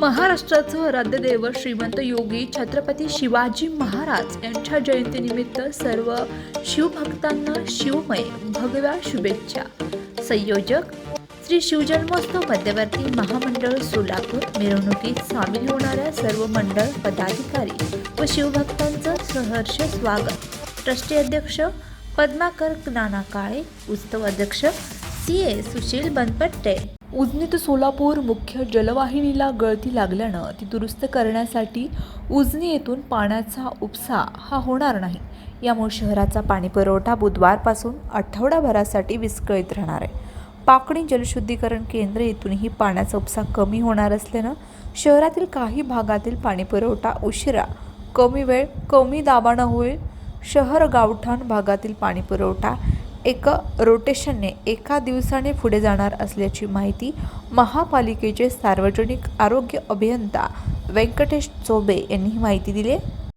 महाराष्ट्राचं आराध्य श्रीमंत योगी छत्रपती शिवाजी महाराज यांच्या जयंतीनिमित्त सर्व शिवभक्तांना शिवमय भगव्या शुभेच्छा. संयोजक श्री शिवजन्मोत्सव मध्यवर्ती महामंडळ सोलापूर मिरवणुकीत सामील होणाऱ्या सर्व मंडळ पदाधिकारी व शिवभक्तांचं सहर्ष स्वागत. ट्रस्टी अध्यक्ष पद्माकर नाना काळे उत्सव अध्यक्ष सी ए सुशील बनपट्टे. उजनी ते सोलापूर मुख्य जलवाहिनीला गळती लागल्यानं ती दुरुस्त करण्यासाठी उजनी येथून पाण्याचा उपसा हा होणार नाही. यामुळे शहराचा पाणीपुरवठा बुधवारपासून आठवडाभरासाठी विस्कळीत राहणार आहे. पाकणी जलशुद्धीकरण केंद्र येथूनही पाण्याचा उपसा कमी होणार असल्यानं शहरातील काही भागातील पाणीपुरवठा उशिरा कमी वेळ कमी दाबानं होईल. शहर गावठाण भागातील पाणीपुरवठा एका रोटेशनने एका दिवसाने पुढे जाणार असल्याची माहिती महापालिकेचे सार्वजनिक आरोग्य अभियंता व्यंकटेश चोबे यांनी ही माहिती दिली